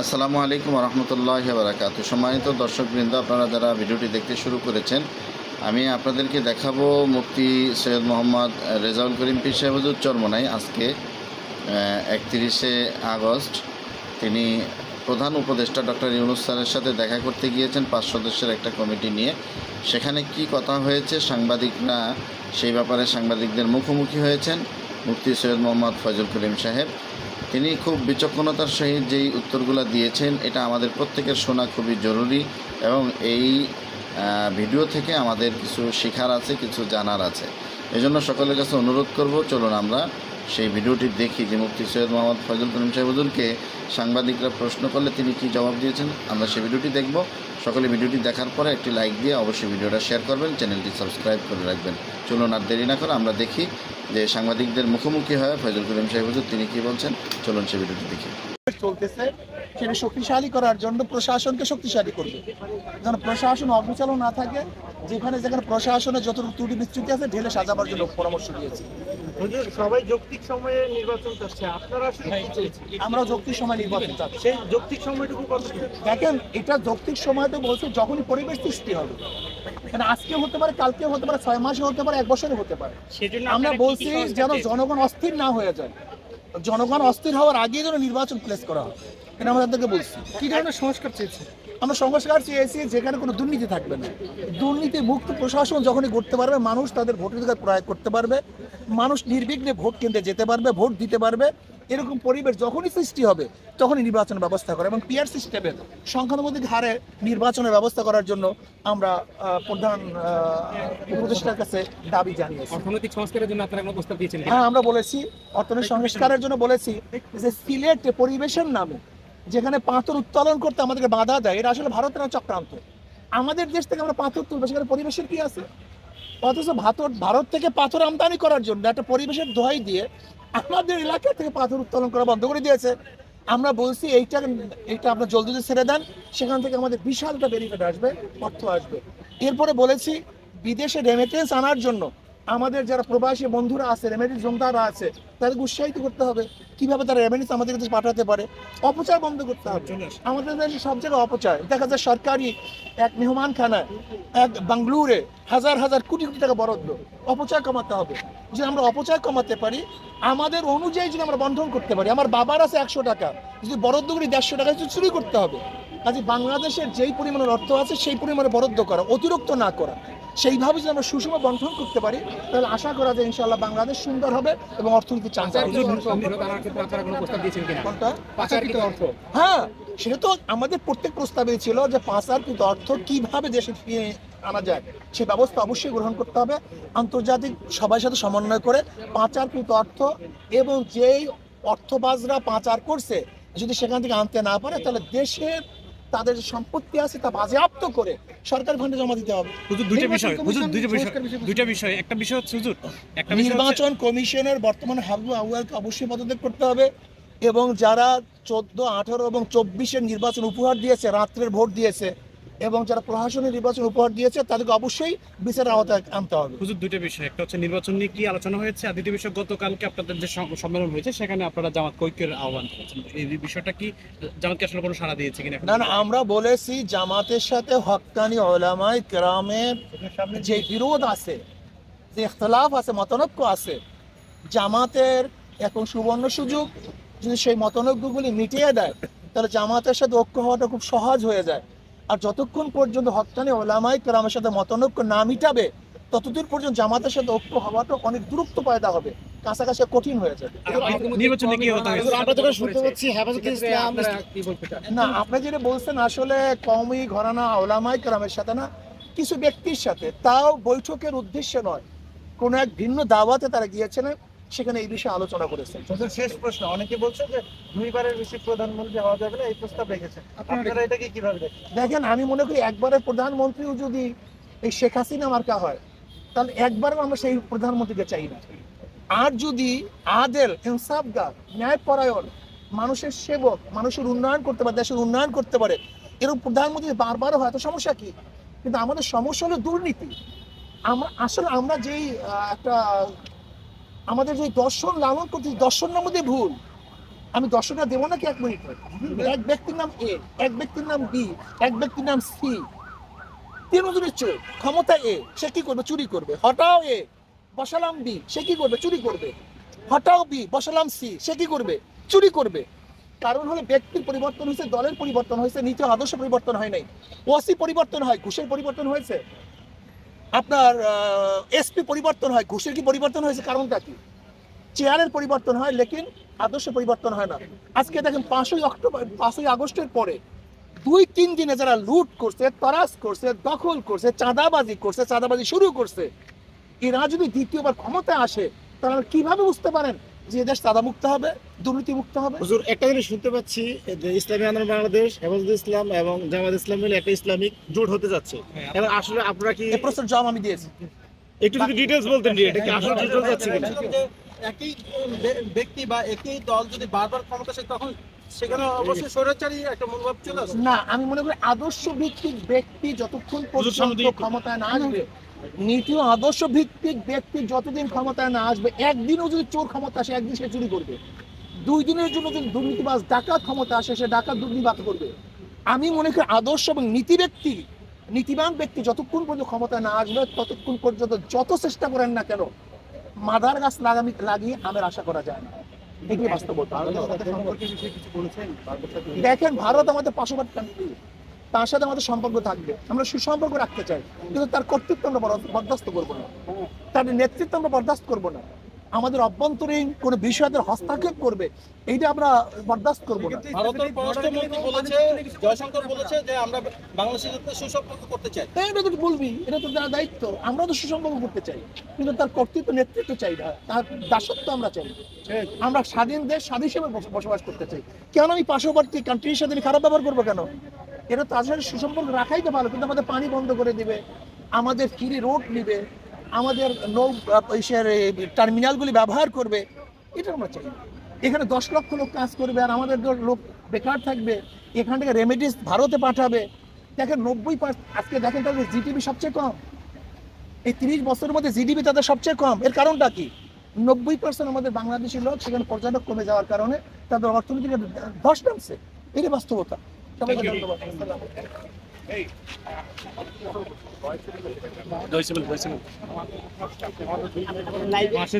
আসসালামু আলাইকুম রহমতুল্লাহ বারাকাত সম্মানিত দর্শকবৃন্দ, আপনারা যারা ভিডিওটি দেখতে শুরু করেছেন, আমি আপনাদেরকে দেখাবো মুফতি সৈয়দ মোহাম্মদ রেজাউল করিম পীর সাহেবুদ্দ চরমনাই। আজকে একত্রিশে আগস্ট, তিনি প্রধান উপদেষ্টা ডক্টর ইউনুস স্যারের সাথে দেখা করতে গিয়েছেন পাঁচ সদস্যের একটা কমিটি নিয়ে। সেখানে কি কথা হয়েছে, সাংবাদিকরা সেই ব্যাপারে সাংবাদিকদের মুখোমুখি হয়েছেন, মুফতি সৈয়দ মোহাম্মদ ফজল করিম সাহেব। তিনি খুব বিচক্ষণতার সহিত যেই উত্তরগুলো দিয়েছেন, এটা আমাদের প্রত্যেকের শোনা খুবই জরুরি এবং এই ভিডিও থেকে আমাদের কিছু শেখার আছে, কিছু জানার আছে। এজন্য সকলের কাছে অনুরোধ করব, চলুন আমরা সেই ভিডিওটি দেখি যে মুফতি সৈয়দ মোহাম্মদ ফজল করিম সাহেবুদ্দুলকে সাংবাদিকরা প্রশ্ন করলে তিনি কি জবাব দিয়েছেন, আমরা সেই ভিডিওটি দেখব। সকলে ভিডিওটি দেখার পরে একটি লাইক দিয়ে অবশ্যই ভিডিওটা শেয়ার করবেন, চ্যানেলটি সাবস্ক্রাইব করে রাখবেন। চলুন আর দেরি না করে আমরা দেখি যে সাংবাদিকদের মুখোমুখি হয় ফয়জুল করিম সাহেব তিনি কি বলছেন? চলুন সে ভিডিওটি দেখি। চলতেছে, সেটা শক্তিশালী করার জন্য প্রশাসনকে শক্তিশালী করবে। যেন প্রশাসন অবিচালন না থাকে, যেখানে যেখানে প্রশাসনের যতটুকু ত্রুটি বিচ্যুতি আছে, ঢেলে সাজাবার জন্য পরামর্শ দিয়েছি। হুজুর, সবাই যৌক্তিক সময়ে নির্বাচন চাচ্ছে আপনারা আসলে কি চাইছেন? আমরা যৌক্তিক সময় নির্বাচন চাচ্ছি। সেই যৌক্তিক সময়টুকু দেখেন এটা যৌক্তিক সময়তে বলছে যখনই পরিবেশ সৃষ্টি হবে। মানে আজকে হতে পারে কালকে হতে পারে ছয় মাসে হতে পারে এক বছরে হতে পারে। আমরা বলছি যেন জনগণ অস্থির না হয়ে যায়। জনগণ অস্থির হওয়ার আগে যেন নির্বাচন প্লেস করা হয়। এটা আমরা তাদেরকে বলছি? কি ধরনের সংস্কার চেয়েছে। আমরা সংস্কার চেয়েছি যেখানে কোনো দুর্নীতি থাকবে না। দুর্নীতি মুক্ত প্রশাসন যখনই করতে পারবে মানুষ তাদের ভোটাধিকার প্রয়োগ করতে পারবে মানুষ নির্বিঘ্নে ভোট কেন্দ্রে যেতে পারবে ভোট দিতে পারবে। এরকম পরিবেশ যখনই সৃষ্টি হবে তখনই নির্বাচনের ব্যবস্থা করে। এবং পিয়ার সিস্টেমের সংখ্যানুপাতিক হারে নির্বাচনের ব্যবস্থা করার জন্য আমরা প্রধান উপদেষ্টার কাছে দাবি জানিয়েছি। অর্থনৈতিক সংস্কারের জন্য আপনারা কোনো প্রস্তাব দিয়েছেন হ্যাঁ আমরা বলেছি অর্থনৈতিক সংস্কারের জন্য বলেছি যে সিলেট পরিবেশের নামে যেখানে পাথর উত্তোলন করতে আমাদেরকে বাধা দেয়, এটা আসলে ভারতের চক্রান্ত। আমাদের দেশ থেকে আমরা পাথর তুলবো, সেখানে পরিবেশের কি আছে? অথচ ভাতর, ভারত থেকে পাথর আমদানি করার জন্য একটা পরিবেশের দোহাই দিয়ে আমাদের এলাকা থেকে পাথর উত্তোলন করা বন্ধ করে দিয়েছে। আমরা বলছি, এইটা এইটা আপনার জলদি জলদি ছেড়ে দেন, সেখান থেকে আমাদের বিশাল একটা বেনিফিট আসবে, অর্থ আসবে। এরপরে বলেছি, বিদেশে রেমিটেন্স আনার জন্য আমাদের যারা প্রবাসী বন্ধুরা আছে রেমিটেন্স জমদাররা আছে তাদেরকে উৎসাহিত করতে হবে। কীভাবে তারা রেমিটেন্স আমাদের কাছে পাঠাতে পারে? অপচয় বন্ধ করতে হবে। আমাদের দেশে সব জায়গায় অপচয়। দেখা যায় সরকারি এক মেহমানখানায় এক বাংলুরে হাজার হাজার কোটি কোটি টাকা বরাদ্দ। অপচয় কমাতে হবে। যদি আমরা অপচয় কমাতে পারি আমাদের অনুযায়ী যদি আমরা বন্ধন করতে পারি আমার বাবার আছে একশো টাকা যদি বরাদ্দ করি দেড়শো টাকা যদি চুরি করতে হবে। কাজে বাংলাদেশের যেই পরিমাণের অর্থ আছে সেই পরিমাণে বরাদ্দ করা অতিরিক্ত না করা। সেইভাবে যদি আমরা সুষম বন্ধন করতে পারি তাহলে আশা করা যায় ইনশাল্লাহ বাংলাদেশ সুন্দর হবে এবং অর্থনীতি অর্থ। হ্যাঁ সেটা তো আমাদের প্রত্যেক প্রস্তাবে ছিল যে পাচারকৃত অর্থ কীভাবে দেশে ফিরিয়ে আনা যায় সে ব্যবস্থা অবশ্যই গ্রহণ করতে হবে আন্তর্জাতিক সবার সাথে সমন্বয় করে পাচারকৃত অর্থ এবং যেই অর্থবাজরা পাচার করছে যদি সেখান থেকে আনতে না পারে তাহলে দেশের তাদের সম্পত্তি আছে তা বাজেয়াপ্ত করে সরকার ফান্ডে জমা দিতে হবে হুজুর, দুইটা বিষয়, হুজুর, দুইটা বিষয়, দুইটা বিষয়। একটা বিষয় হচ্ছে, হুজুর, একটা বিষয় নির্বাচন কমিশনের বর্তমান হাবু আউয়ালকে অবশ্যই পদত্যাগ করতে হবে এবং যারা চোদ্দ আঠারো এবং চব্বিশের নির্বাচন উপহার দিয়েছে রাত্রের ভোট দিয়েছে এবং যারা প্রশাসনের নির্বাচন উপহার দিয়েছে তাদেরকে অবশ্যই বিচারের আওতায় আনতে হবে। হুজুর, দুইটা বিষয়। একটা হচ্ছে নির্বাচন নিয়ে কি আলোচনা হয়েছে আর দ্বিতীয় বিষয় গতকালকে আপনাদের যে সম- সম্মেলন হয়েছে সেখানে আপনারা জামাত কৈক্যের আহ্বান করেছেন। এই বিষয়টা কি জামাতকে আসলে কোনো সাড়া দিয়েছে কিনা? না না আমরা বলেছি জামাতের সাথে হক্কানি ওলামাই কেরামের যে বিরোধ আছে যে ইখতলাফ আছে মতনৈক্য আছে জামাতের এখন সুবর্ণ সুযোগ যদি সেই মতনৈক্যগুলি মিটিয়ে দেয় তাহলে জামাতের সাথে ঐক্য হওয়াটা খুব সহজ হয়ে যায়। আর যতক্ষণ পর্যন্ত হক্কানি ওলামাই কেরামের সাথে মতনৈক্য না মিটাবে ততদূর পর্যন্ত জামাতের সাথে ঐক্য হওয়াটা অনেক দূরত্ব পয়দা হবে। কাছাকাছি কঠিন হয়ে যাবে। নির্বাচন কি হতে হয়েছে আমরা যেটা শুনতে পাচ্ছি হেফাজতে ইসলাম আপনারা কি বলতে চান? না আপনি যেটা বলছেন আসলে কমই ঘরানা ওলামাই কেরামের সাথে না কিছু ব্যক্তির সাথে। তাও বৈঠকের উদ্দেশ্যে নয়। কোনো এক ভিন্ন দাওয়াতে তারা গিয়েছেন সেখানে এই বিষয়ে আলোচনা করেছেন। শেষ প্রশ্ন। অনেকে বলছে যে দুইবারের বেশি প্রধানমন্ত্রী হওয়া যাবে না এই প্রস্তাব রেখেছেন। আপনারা এটাকে কীভাবে দেখেন? দেখেন আমি মনে করি একবারের প্রধানমন্ত্রীও যদি এই শেখ হাসিনা মার্কা হয় তাহলে একবারও আমরা সেই প্রধানমন্ত্রীকে চাই না। আর যদি আদেল ইনসাফগার ন্যায়পরায়ণ মানুষের সেবক মানুষের উন্নয়ন করতে পারে দেশের উন্নয়ন করতে পারে এরকম প্রধানমন্ত্রী বারবার হয় তো সমস্যা কি? কিন্তু আমাদের সমস্যা হলো দুর্নীতি। আমরা আসলে আমরা যেই একটা আমাদের যে দর্শন লালন করতে, দর্শনের মধ্যে ভুল। আমি দর্শকরা দেবো নাকি এক মিনিট? এক ব্যক্তির নাম এ, এক ব্যক্তির নাম বি, এক ব্যক্তির নাম সি। তিনজনের চোর ক্ষমতা এ, সে কি করবে? চুরি করবে। হটাও এ, বসালাম বি, সে কি করবে? চুরি করবে। হটাও বি, বসালাম সি, সে কি করবে? চুরি করবে। কারণ হলো ব্যক্তির পরিবর্তন হয়েছে, দলের পরিবর্তন হয়েছে ও আদর্শ পরিবর্তন হয় নাই। ওসি পরিবর্তন হয়, ঘুষের পরিবর্তন হয়েছে। আপনার এসপি পরিবর্তন হয়, ঘুষের কি পরিবর্তন হয়েছে কারণটা কি? চেয়ারের পরিবর্তন হয়, লেকিন আদর্শ পরিবর্তন হয় না। আজকে দেখেন পাঁচই অক্টোবর, পাঁচই আগস্টের পরে দুই, তিন দিনে যারা লুট করছে তরাস করছে, দখল করছে, চাঁদাবাজি করছে, চাঁদাবাজি শুরু করছে, এরা যদি দ্বিতীয়বার ক্ষমতা আসে তারা কীভাবে বুঝতে পারেন? যে চাঁদা মুক্ত হবে দুর্নীতি মুক্ত হবে। হুজুর একটা জিনিস শুনতে পাচ্ছি যে ইসলামী আন্দোলন বাংলাদেশ ইসলাম এবং জামাত ইসলাম মিলে একটা ইসলামিক জোট হতে যাচ্ছে। এবার আসলে আপনারা কি প্রশ্নের জবাব আমি দিয়েছি। একটু যদি ডিটেলস বলতেন যে এটা কি আসলে জোট হতে যাচ্ছে কিনা? একই ব্যক্তি বা একই দল যদি বারবার ক্ষমতা আসে তখন সেখানে অবশ্যই স্বৈরাচারী একটা মনোভাব চলে আসে। না আমি মনে করি আদর্শ ভিত্তিক ব্যক্তি যতক্ষণ পর্যন্ত ক্ষমতায় না আসবে নীতি আদর্শ ভিত্তিক ব্যক্তি যতদিন ক্ষমতায় না আসবে একদিনও যদি চোর ক্ষমতা আসে একদিন সে চুরি করবে। দুই দিনের জন্য যদি দুর্নীতিবাজ ডাকাত ক্ষমতা আসে সে ডাকাত দুর্নীতিবাদ করবে। আমি মনে করি আদর্শ এবং নীতি ব্যক্তি নীতিবান ব্যক্তি যতক্ষণ পর্যন্ত ক্ষমতায় না আসবে ততক্ষণ পর্যন্ত যত চেষ্টা করেন না কেন মাদার গাছ লাগামি লাগিয়ে আমের আশা করা যায় না। এটি বাস্তবতা। দেখেন ভারত আমাদের পার্শ্ববর্তী কান্ট্রি তার সাথে আমাদের সম্পর্ক থাকবে। আমরা সুসম্পর্ক রাখতে চাই কিন্তু তার কর্তৃত্ব আমরা বরদাস্ত করব না। তার নেতৃত্ব আমরা বরদাস্ত করব না। আমাদের অভ্যন্তরীণ কোনো বিষয়দের হস্তক্ষেপ করবে এইটা আমরা বরদাস্ত করব না। ভারতের পররাষ্ট্রমন্ত্রী বলেছে জয়শঙ্কর বলেছে যে আমরা বাংলাদেশের সাথে সুসম্পর্ক করতে চাই। তাই এটা তো বলবি এটা তো তার দায়িত্ব আমরা তো সুসম্পর্ক করতে চাই কিন্তু তার কর্তৃত্ব নেতৃত্ব চাই না তার দাসত্ব আমরা চাই আমরা স্বাধীন দেশ স্বাধীন হিসেবে বসবাস করতে চাই। কেন আমি পার্শ্ববর্তী কান্ট্রির সাথে আমি খারাপ ব্যবহার করব কেন? এটা তার সাথে সুসম্পর্ক রাখাই তো ভালো, কিন্তু আমাদের পানি বন্ধ করে দিবে, আমাদের ফ্রি রোড নিবে, আমাদের নৌ টার্মিনালগুলি ব্যবহার করবে, এটা আমরা চাই। এখানে দশ লক্ষ লোক কাজ করবে আর আমাদের লোক বেকার থাকবে, এখান থেকে রেমেডিস ভারতে পাঠাবে। দেখেন নব্বই আজকে দেখেন তাদের জিডিপি সবচেয়ে কম। এই তিরিশ বছরের মধ্যে জিডিপি তাদের সবচেয়ে কম। এর কারণটা কি? নব্বই পার্সেন্ট আমাদের বাংলাদেশি লোক সেখানে পর্যটক কমে যাওয়ার কারণে তাদের অর্থনীতিকে ধস নামছে। এটাই বাস্তবতা। সবাইকে. ধন্যবাদ জয়সিমল মাসে